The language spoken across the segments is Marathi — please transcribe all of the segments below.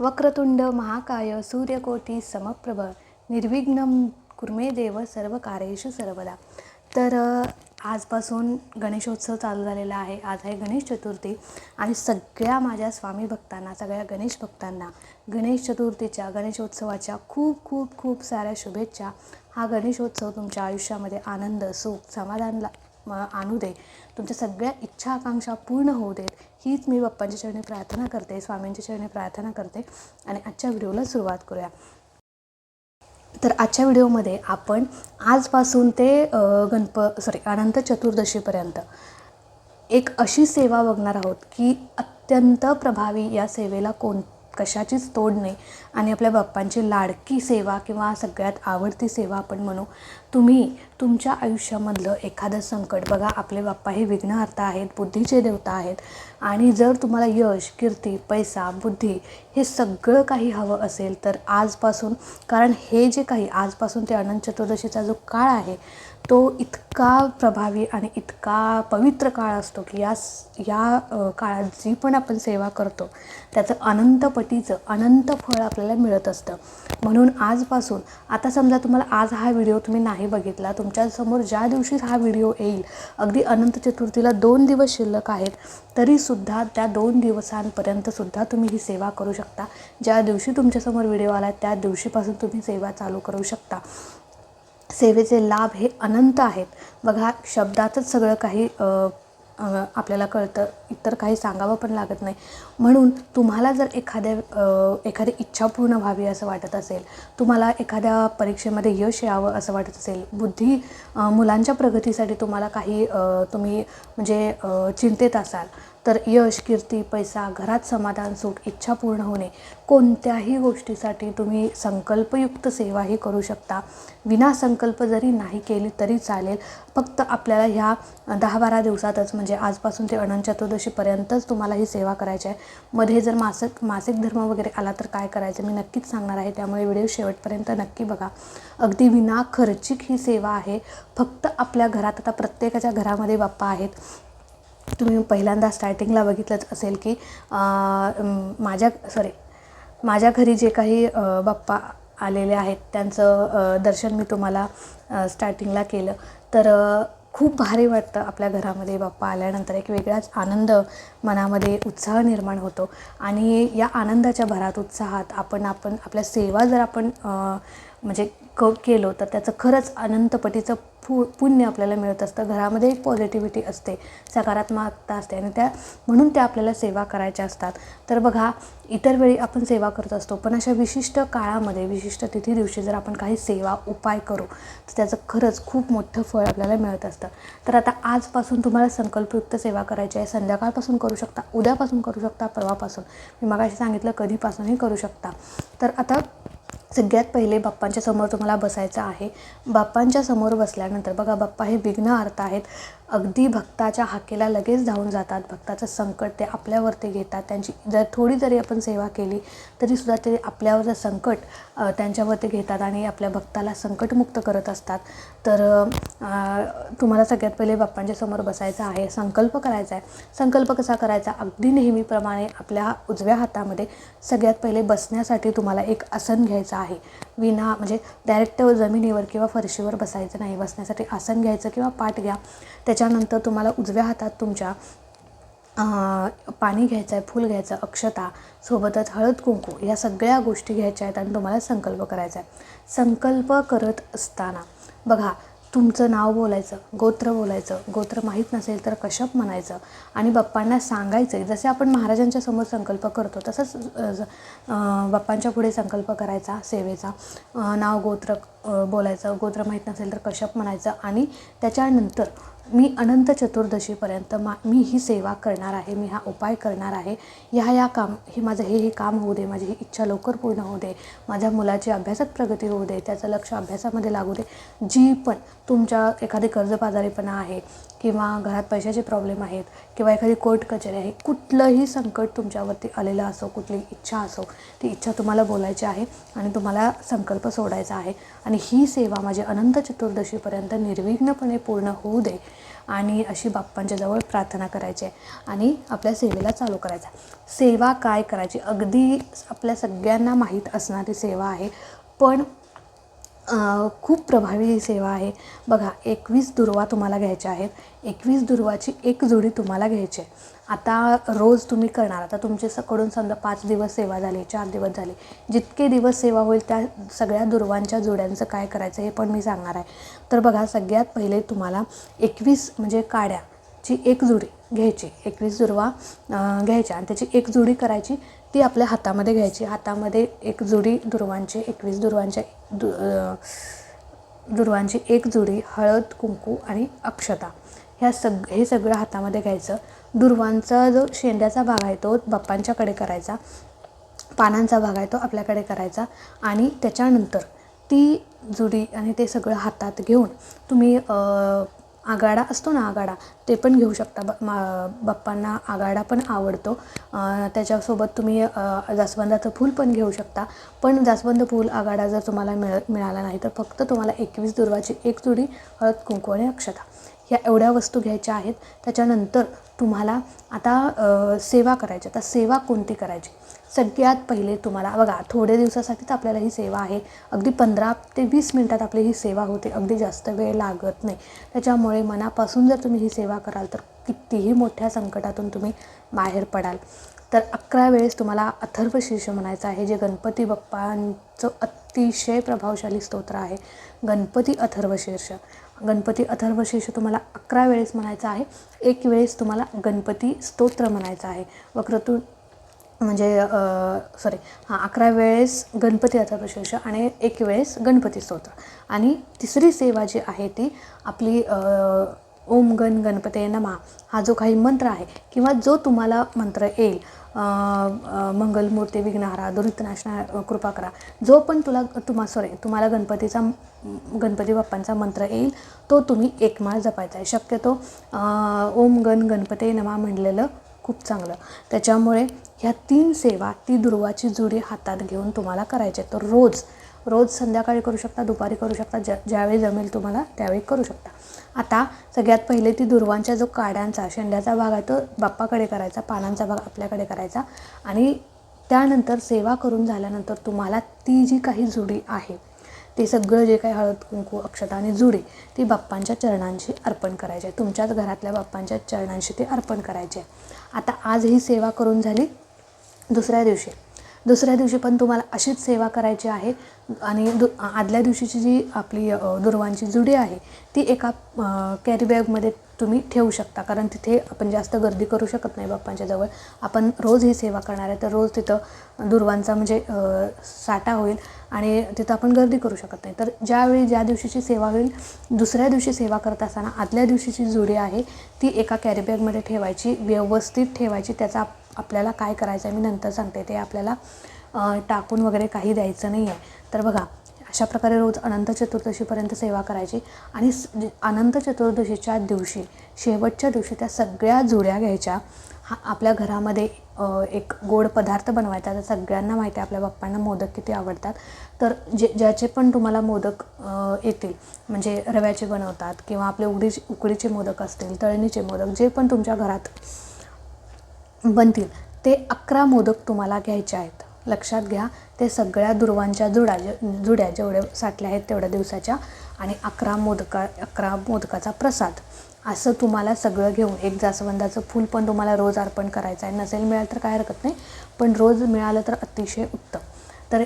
वक्रतुंड महाकाय सूर्यकोटी समप्रभ निर्विघ्न कुर्मे देव सर्व कार्येषु सर्वदा. तर आजपासून गणेशोत्सव चालू झालेला आहे. आज आहे गणेश चतुर्थी आणि सगळ्या माझ्या स्वामी भक्तांना सगळ्या गणेश भक्तांना गणेश चतुर्थीच्या गणेशोत्सवाच्या खूप खूप खूप साऱ्या शुभेच्छा. हा गणेशोत्सव तुमच्या आयुष्यामध्ये आनंद सुख समाधान ला आणू दे. तुमच्या सगळ्या इच्छा आकांक्षा पूर्ण होऊ देत. हीच मी बाप्पांच्या चरणी प्रार्थना करते स्वामींच्या चरणी प्रार्थना करते आणि आजच्या व्हिडिओला सुरुवात करूया. तर आजच्या व्हिडिओमध्ये आपण आजपासून ते गणप सॉरी अनंत चतुर्दशीपर्यंत एक अशी सेवा बघणार आहोत की अत्यंत प्रभावी या सेवेला कोण कशाचीच तोड नाही. आणि आपल्या बाप्पांची लाडकी सेवा किंवा सगळ्यात आवडती सेवा आपण म्हणू तुम्ही तुमच्या आयुष्यामधलं एखादं संकट बघा. आपले बाप्पा हे विघ्नहर्ता आहेत बुद्धीचे देवता आहेत. आणि जर तुम्हाला यश कीर्ती पैसा बुद्धी हे सगळं काही हवं असेल तर आजपासून कारण हे जे काही आजपासून ते अनंत चतुर्दशीचा जो काळ आहे तो इतका प्रभावी आणि इतका पवित्र काळ असतो की या या काळात जी पण आपण सेवा करतो त्याचं अनंतपटीचं अनंत फळ आपल्याला मिळत असतं. म्हणून आजपासून आता समजा तुम्हाला आज हा व्हिडिओ तुम्ही नाही बघितला तुमच्यासमोर ज्या दिवशी हा व्हिडिओ येईल अगदी अनंत चतुर्थीला दोन दिवस शिल्लक आहेत तरीसुद्धा त्या दोन दिवसांपर्यंतसुद्धा तुम्ही ही सेवा करू शकता. ज्या दिवशी तुमच्यासमोर व्हिडिओ आला त्या दिवशीपासून तुम्ही सेवा चालू करू शकता. सेवेचे लाभ हे अनंत आहेत. बघा शब्दातच सगळं काही आपल्याला कळतं. इतर काही सांगावं पण लागत नाही. म्हणून तुम्हाला जर एखाद्या एखादी इच्छा पूर्ण व्हावी असं वाटत असेल तुम्हाला एखाद्या परीक्षेमध्ये यश यावं असं वाटत असेल बुद्धी मुलांच्या प्रगतीसाठी तुम्हाला काही तुम्ही म्हणजे चिंतेत असाल तर यश कीर्ती पैसा घरात समाधान सुख इच्छा पूर्ण होणे कोणत्याही गोष्टीसाठी तुम्ही संकल्पयुक्त सेवाही करू शकता. विना संकल्प जरी नाही केली तरी चालेल. फक्त आपल्याला ह्या दहा बारा दिवसातच म्हणजे आजपासून ते अनंत चतुर्दशीपर्यंतच तुम्हाला ही सेवा करायची आहे. मध्ये जर मासिक मासिक धर्म वगैरे आला तर काय करायचं? मी नक्कीच सांगणार आहे. त्यामुळे व्हिडिओ शेवटपर्यंत नक्की बघा. अगदी विना खर्चिक ही सेवा आहे. फक्त आपल्या घरात आता प्रत्येकाच्या घरामध्ये बाप्पा आहेत. तुम्ही पहिल्यांदा स्टार्टिंगला बघितलंच असेल की माझ्या सॉरी माझ्या घरी जे काही बाप्पा आलेले आहेत त्यांचं दर्शन मी तुम्हाला स्टार्टिंगला केलं. तर खूप भारी वाटतं आपल्या घरामध्ये बाप्पा आल्यानंतर. एक वेगळाच आनंद मनामध्ये उत्साह निर्माण होतो. आणि या आनंदाच्या भरात उत्साहात आपण आपण आपल्या सेवा जर आपण म्हणजे क केलो तर त्याचं खरंच अनंतपटीचं पु पुण्य आपल्याला मिळत असतं. घरामध्ये एक पॉझिटिव्हिटी असते सकारात्मकता असते आणि त्या म्हणून त्या आपल्याला सेवा करायच्या असतात. तर बघा इतर वेळी आपण सेवा करत असतो पण अशा विशिष्ट काळामध्ये विशिष्ट तिथी दिवशी जर आपण काही सेवा उपाय करू तर त्याचं खरंच खूप मोठं फळ आपल्याला मिळत असतं. तर आता आजपासून तुम्हाला संकल्पयुक्त सेवा करायची आहे. संध्याकाळपासून करू शकता उद्यापासून करू शकता परवापासून. मी मगाशी सांगितलं कधीपासूनही करू शकता. तर आता सगळ्यात पहिले बाप्पांच्या समोर तुम्हाला बसायचं आहे. बाप्पांच्या समोर बसल्यानंतर बघा बाप्पा हे विघ्न अर्थ आहेत. अगदी भक्ताच्या हाकेला लगेच धावून जातात. भक्ताचं संकट ते आपल्यावरती घेतात. त्यांची जर थोडी जरी आपण सेवा केली तरीसुद्धा ते आपल्यावरचं संकट त्यांच्यावरती घेतात आणि आपल्या भक्ताला संकटमुक्त करत असतात. तर तुम्हाला सगळ्यात पहिले बाप्पांच्या समोर बसायचं आहे. संकल्प करायचा आहे. संकल्प कसा करायचा? अगदी नेहमीप्रमाणे आपल्या उजव्या हातामध्ये सगळ्यात पहिले बसण्यासाठी तुम्हाला एक आसन घ्यायचं आहे. विना म्हणजे डायरेक्ट जमिनीवर किंवा फरशीवर बसायचं नाही. बसण्यासाठी आसन घ्यायचं किंवा पाठ घ्या. त्याच्यानंतर तुम्हाला उजव्या हातात तुमच्या पाणी घ्यायचं आहे फूल घ्यायचं अक्षता सोबतच हळद कुंकू या सगळ्या गोष्टी घ्यायच्या आहेत आणि तुम्हाला संकल्प करायचा आहे. संकल्प करत असताना बघा तुमचं नाव बोलायचं गोत्र बोलायचं गोत्र माहीत नसेल तर कशप म्हणायचं आणि बाप्पांना सांगायचं जसे आपण महाराजांच्या समोर संकल्प करतो तसंच बाप्पांच्या पुढे संकल्प करायचा सेवेचा. नाव गोत्र बोलायचं गोत्र माहीत नसेल तर कशप म्हणायचं आणि त्याच्यानंतर मी अनंत चतुर्दशीपर्यंत मा मी ही सेवा करणार आहे मी हा उपाय करणार आहे. ह्या ह्या काम हे माझं हे हे काम होऊ दे माझी ही इच्छा लवकर पूर्ण होऊ दे माझ्या मुलाची अभ्यासात प्रगती होऊ दे त्याचं लक्ष अभ्यासामध्ये लागू दे. जी पण तुमच्या एखादी कर्जबाजारीपणा आहे किंवा घरात पैशाचे प्रॉब्लेम आहेत किंवा एखादी कोर्ट कचेरी आहे कुठलंही संकट तुमच्यावरती आलेलं असो कुठली इच्छा असो ती इच्छा तुम्हाला बोलायची आहे आणि तुम्हाला संकल्प सोडायचा आहे. आणि ही सेवा माझी अनंत चतुर्दशीपर्यंत निर्विघ्नपणे पूर्ण होऊ दे. आणि अशी बाप्पांच्या जवळ प्रार्थना करायची आहे. आणि आपल्या सेवेला चालू करायचा सेवा काय करायची? अगदी आपल्या सगळ्यांना माहीत असणारी सेवा आहे. पण खूप प्रभावी ही सेवा आहे. बघा एकवीस दुर्वा तुम्हाला घ्यायच्या आहेत. एकवीस दुर्वाची एक जोडी तुम्हाला घ्यायची आहे. आता रोज तुम्ही करणार आता तुमचे कडून समजा पाच दिवस सेवा झाली चार दिवस झाले जितके दिवस सेवा होईल त्या सगळ्या दुर्वांच्या जोड्यांचं काय करायचं हे पण मी सांगणार आहे. तर बघा सगळ्यात पहिले तुम्हाला एकवीस म्हणजे काड्याची एक जोडी घ्यायची एकवीस दुर्वा घ्यायची घ्यायच्या आणि त्याची एक जोडी करायची. ती आपल्या हातामध्ये घ्यायची. हातामध्ये एक जुडी दुर्वांची एकवीस दुर्वांच्या दु दुर्वांची एक जुडी हळद कुंकू आणि अक्षता. ह्या सग हे सगळं हातामध्ये घ्यायचं. दुर्वांचा जो शेंड्याचा भाग आहे तो बाप्पांच्याकडे करायचा. पानांचा भाग आहे तो आपल्याकडे करायचा. आणि त्याच्यानंतर ती जुडी आणि ते सगळं हातात घेऊन तुम्ही आगाडा असतो ना आगाडा ते पण घेऊ शकता. ब मा बाप्पांना आगाडा पण आवडतो. त्याच्यासोबत तुम्ही जास्वंदाचं फूल पण घेऊ शकता. पण जास्वंद फूल आगाडा जर तुम्हाला मिळ मिळाला नाही तर फक्त तुम्हाला एकवीस दुर्वाची एक जुडी हळद कुंकू आणि अक्षता. ह्या एवढ्या वस्तू घ्यायच्या आहेत त्याच्यानंतर तुम्हाला आता सेवा करायची आता सेवा कोणती करायची? सगळ्यात पहिले तुम्हाला बघा थोड्या दिवसासाठीच आपल्याला ही सेवा आहे. अगदी पंधरा ते वीस मिनटात आपली ही सेवा होते. अगदी जास्त वेळ लागत नाही. त्याच्यामुळे मनापासून जर तुम्ही ही सेवा कराल तर कितीही मोठ्या संकटातून तुम्ही बाहेर पडाल. तर अकरा वेळेस तुम्हाला अथर्व शीर्ष म्हणायचं आहे जे गणपती बाप्पांचं अतिशय प्रभावशाली स्तोत्र आहे. गणपती अथर्व शीर्ष. गणपती अथर्वशेष तुम्हाला अकरा वेळेस म्हणायचं आहे. एक वेळेस तुम्हाला गणपती स्तोत्र म्हणायचं आहे. वक्रतून म्हणजे सॉरी हां अकरा वेळेस गणपती अथर्वशेष आणि एक वेळेस गणपती स्तोत्र. आणि तिसरी सेवा जी आहे ती आपली ओम गण गणपते नमा हा जो काही मंत्र आहे किंवा जो तुम्हाला मंत्र येईल मंगलमूर्ती विघ्नहारा दुरितनाशना कृपा करा. जो पण तुला तुम्हा सॉरी तुम्हाला गणपतीचा गणपती बाप्पांचा मंत्र येईल तो तुम्ही एकमाळ जपायचा आहे. शक्यतो ओम गण गणपती नमा म्हणलेलं खूप चांगलं. त्याच्यामुळे ह्या तीन सेवा ती दुर्वाची जुडी हातात घेऊन तुम्हाला करायचे तर रोज रोज संध्याकाळी करू शकता दुपारी करू शकता ज्या ज्यावेळी जमेल तुम्हाला त्यावेळी करू शकता. आता सगळ्यात पहिले ती दुर्वांच्या जो काड्यांचा शेंड्याचा भाग आहे तो बाप्पाकडे करायचा पानांचा भाग आपल्याकडे करायचा आणि त्यानंतर सेवा करून झाल्यानंतर तुम्हाला ती जी काही जुडी आहे ते सगळं जे काही हळद कुंकू अक्षता आणि जुडी ती बाप्पांच्या चरणांशी अर्पण करायची. आहे तुमच्याच घरातल्या बाप्पांच्या चरणांशी ते अर्पण करायचे. आहे आता आज ही सेवा करून झाली दुसऱ्या दिवशी. दुसऱ्या दिवशी पण तुम्हाला अशीच सेवा करायची आहे. आणि दु आदल्या दिवशीची जी आपली दुर्वांची जुडी आहे ती एका कॅरीबॅगमध्ये तुम्ही ठेवू शकता. कारण तिथे आपण जास्त गर्दी करू शकत नाही बाप्पांच्या जवळ. आपण रोज ही सेवा करणार आहे तर रोज तिथं दुर्वांचा म्हणजे साठा होईल आणि तिथं आपण गर्दी करू शकत नाही. तर ज्यावेळी ज्या दिवशीची सेवा होईल दुसऱ्या दिवशी सेवा करत असताना आदल्या दिवशीची जुडी आहे ती एका कॅरीबॅगमध्ये ठेवायची व्यवस्थित ठेवायची त्याचा आपल्याला काय करायचं आहे मी नंतर सांगते. ते आपल्याला टाकून वगैरे काही द्यायचं नाही आहे तर बघा अशा प्रकारे रोज अनंत चतुर्दशीपर्यंत सेवा करायची आणि जे- म्हणजे अनंत चतुर्दशीच्या दिवशी शेवटच्या दिवशी त्या सगळ्या जुड्या घ्यायच्या. हा आपल्या घरामध्ये एक गोड पदार्थ बनवायचा. तर सगळ्यांना माहिती आहे आपल्या बाप्पांना मोदक किती आवडतात. तर जे ज्याचे पण तुम्हाला मोदक येतील म्हणजे रव्याचे बनवतात किंवा आपले उकडीचे उकडीचे मोदक असतील तळणीचे मोदक जे पण तुमच्या घरात बनतील. ते अकरा मोदक तुम्हाला घ्यायचे आहेत. लक्षात घ्या ते सगळ्या दुर्वांच्या जुडा जुड्या जेवढ्या साठल्या आहेत तेवढ्या दिवसाच्या आणि अकरा मोदका अकरा मोदकाचा प्रसाद. असं तुम्हाला सगळं घेऊन एक जास्वंदाचं फूल पण तुम्हाला रोज अर्पण करायचं आहे. नसेल मिळालं तर काय हरकत नाही पण रोज मिळालं तर अतिशय उत्तम. तर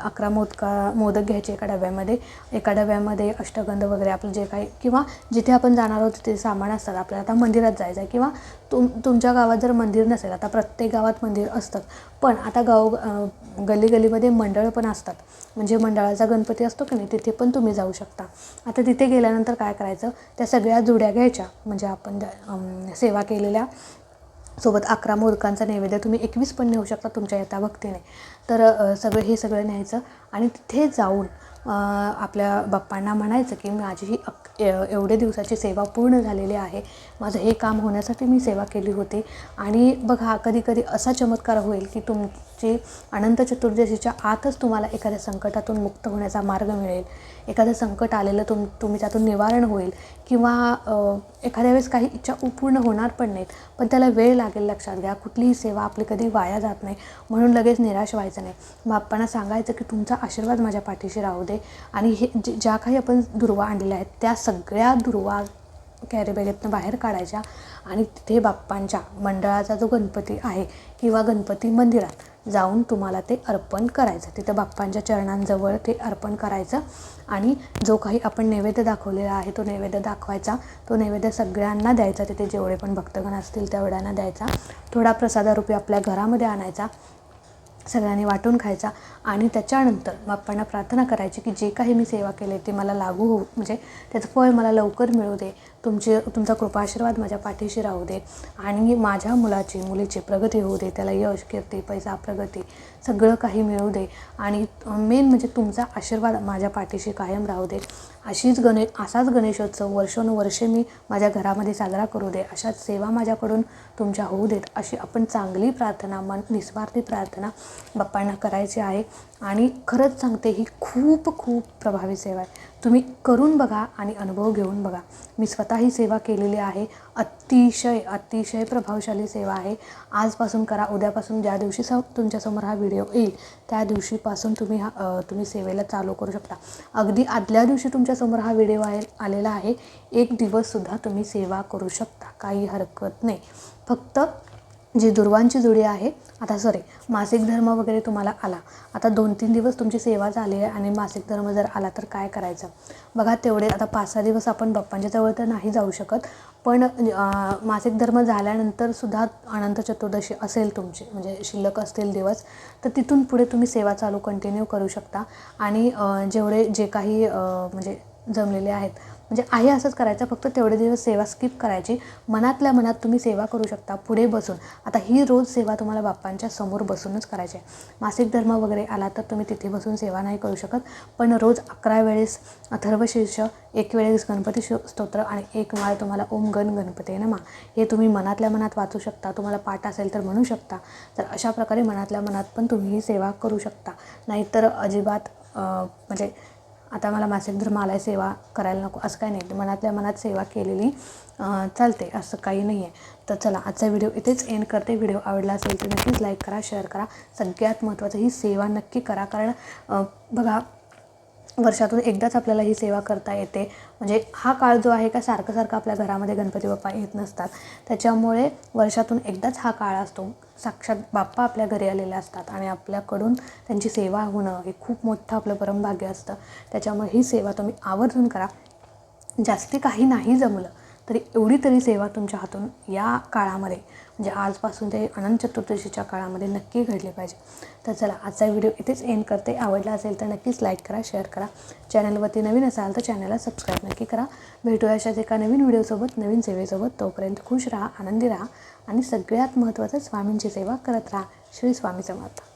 अकरा मोदका मोदक घ्यायचे एका डब्यामध्ये. एका डब्यामध्ये अष्टगंध वगैरे आपलं जे काही किंवा जिथे आपण जाणार आहोत तिथे सामान असतात. आपल्याला आता मंदिरात जायचं आहे किंवा तुम तुमच्या गावात जर मंदिर नसेल आता प्रत्येक गावात मंदिर असतात. पण आता गाव गल्ली गल्लीमध्ये मंडळ पण असतात. म्हणजे मंडळाचा गणपती असतो की नाही तिथे पण तुम्ही जाऊ शकता. आता तिथे गेल्यानंतर काय करायचं त्या सगळ्या जुड्या घ्यायच्या. म्हणजे आपण ज्या, सेवा केलेल्या सोबत अकरा मोदकांचा नैवेद्य तुम्ही एकवीस पण नेऊ शकता तुमच्या यथा भक्तीने तर सगळं हे सगळं न्यायचं आणि तिथे जाऊन आपल्या बाप्पांना म्हणायचं की माझी ही अक् ए- एवढे दिवसाची सेवा पूर्ण झालेली आहे. माझं हे काम होण्यासाठी मी सेवा केली होती. आणि बघा कधी कधी असा चमत्कार होईल की तुमची अनंत चतुर्दशीच्या आतच तुम्हाला एखाद्या संकटातून मुक्त होण्याचा मार्ग मिळेल. एखादं संकट आलेलं तुम तुम्ही त्यातून निवारण होईल किंवा एखाद्या वेळेस काही इच्छा पूर्ण होणार पण नाहीत. पण त्याला वेळ लागेल लक्षात घ्या. कुठलीही सेवा आपली कधी वाया जात नाही. म्हणून लगेच निराश व्हायचं. नाही. बाप्पांना सांगायचं की तुमचा आशीर्वाद माझ्या पाठीशी राहू दे. आणि हे जे ज्या काही आपण दुर्वा आणलेल्या आहेत त्या सगळ्या दुर्वा कॅरीबॅगेतनं बाहेर काढायच्या. आणि तिथे बाप्पांच्या मंडळाचा जो गणपती आहे किंवा गणपती मंदिरात जाऊन तुम्हाला ते अर्पण करायचं. तिथं बाप्पांच्या चरणांजवळ ते अर्पण करायचं. आणि जो काही आपण नैवेद्य दाखवलेला आहे तो नैवेद्य दाखवायचा. तो नैवेद्य सगळ्यांना द्यायचा. तिथे जेवढे पण भक्तगण असतील तेवढ्यांना द्यायचा. थोडा प्रसादारूपी आपल्या घरामध्ये आणायचा. सगळ्यांनी वाटून खायचा. आणि त्याच्यानंतर बाप्पांना प्रार्थना करायची की जे काही मी सेवा केले ते मला लागू होऊ. म्हणजे त्याचं फळ मला लवकर मिळू दे. तुमचे तुमचा कृपा आशीर्वाद माझ्या पाठीशी राहू दे आणि माझ्या मुलाची मुलीची प्रगती होऊ दे त्याला यश कीर्ती पैसा प्रगती सगळं काही मिळू दे आणि मेन म्हणजे तुमचा आशीर्वाद माझ्या पाठीशी कायम राहू दे. अशीच गणे असाच गणेशोत्सव वर्षानुवर्षे मी माझ्या घरामध्ये साजरा करू दे. अशाच सेवा माझ्याकडून तुमच्या होऊ देत अशी आपण चांगली प्रार्थना मन निस्वार्थी प्रार्थना बाप्पांना करायची आहे. आणि खरंच सांगते ही खूप खूप प्रभावी सेवा आहे. तुम्ही करून बघा आणि अनुभव घेऊन बघा. मी स्वतः ही सेवा केलेली आहे. अतिशय अतिशय प्रभावशाली सेवा आहे. आजपासून करा उद्यापासून ज्या दिवशी स तुमच्यासमोर हा व्हिडिओ येईल त्या दिवशीपासून तुम्ही हा तुम्ही सेवेला चालू करू शकता. अगदी आदल्या दिवशी तुमच्यासमोर हा व्हिडिओ आहे आलेला आहे एक दिवससुद्धा तुम्ही सेवा करू शकता. काही हरकत नाही. फक्त जी दुर्वांची जुडी आहे आता सॉरी मासिक धर्म वगैरे तुम्हाला आला. आता दोन तीन दिवस तुमची सेवा झाली आहे आणि मासिक धर्म जर आला तर काय करायचं? बघा तेवढे आता पाच सहा दिवस आपण बाप्पांच्या जवळ तर नाही जाऊ शकत पण मासिक धर्म झाल्यानंतर सुद्धा अनंत चतुर्दशी असेल तुमची म्हणजे शिल्लक असतील दिवस तर तिथून पुढे तुम्ही सेवा चालू कंटिन्यू करू शकता. आणि जेवढे जे काही म्हणजे जमलेले आहेत म्हणजे आहे असंच करायचं फक्त तेवढे दिवस सेवा स्किप करायची. मनातल्या मनात तुम्ही सेवा करू शकता पुढे बसून. आता ही रोज सेवा तुम्हाला बाप्पांच्या समोर बसूनच करायची आहे. मासिक धर्म वगैरे आला तर तुम्ही तिथे बसून सेवा नाही करू शकत. पण रोज अकरा वेळेस अथर्वशीर्ष एक वेळेस गणपती शो स्तोत्र आणि एक माळ तुम्हाला ओम गण गणपती नमा हे तुम्ही मनातल्या मनात वाचू शकता. तुम्हाला पाठ असेल तर म्हणू शकता. तर अशा प्रकारे मनातल्या मनात पण तुम्ही ही सेवा करू शकता. नाहीतर अजिबात म्हणजे आता मला मासिक धर्म आलाय सेवा करायला नको असं काही नाही. मनातल्या मनात सेवा केलेली चालते असं काही नाही आहे. तर चला आजचा व्हिडिओ इथेच एंड करते. व्हिडिओ आवडला असेल तर नक्कीच लाईक करा शेअर करा. सगळ्यात महत्त्वाचं ही सेवा नक्की करा. कारण बघा वर्षातून एकदाच आपल्याला ही सेवा करता येते. म्हणजे हा काळ जो आहे का सारखं सारखं आपल्या घरामध्ये गणपती बाप्पा येत नसतात. त्याच्यामुळे वर्षातून एकदाच हा काळ असतो. साक्षात बाप्पा आपल्या घरी आलेले असतात आणि आपल्याकडून त्यांची सेवा होणं हे खूप मोठं आपलं परमभाग्य असतं. त्याच्यामुळे ही सेवा तुम्ही आवर्जून करा. जास्ती काही नाही जमलं तरी एवढी तरी सेवा तुमच्या हातून या काळामध्ये म्हणजे आजपासून ते अनंत चतुर्दशीच्या काळामध्ये नक्की घडली पाहिजे. तर चला आजचा व्हिडिओ इथेच एंड करते. आवडला असेल तर नक्कीच लाईक करा शेअर करा. चॅनलवरती नवीन असाल तर चॅनलला सबस्क्राईब नक्की करा. भेटूया अशाच एका नवीन व्हिडिओसोबत नवीन सेवेसोबत. तोपर्यंत खुश राहा आनंदी राहा आणि सगळ्यात महत्त्वाचं स्वामींची सेवा करत राहा. श्री स्वामी समर्थ.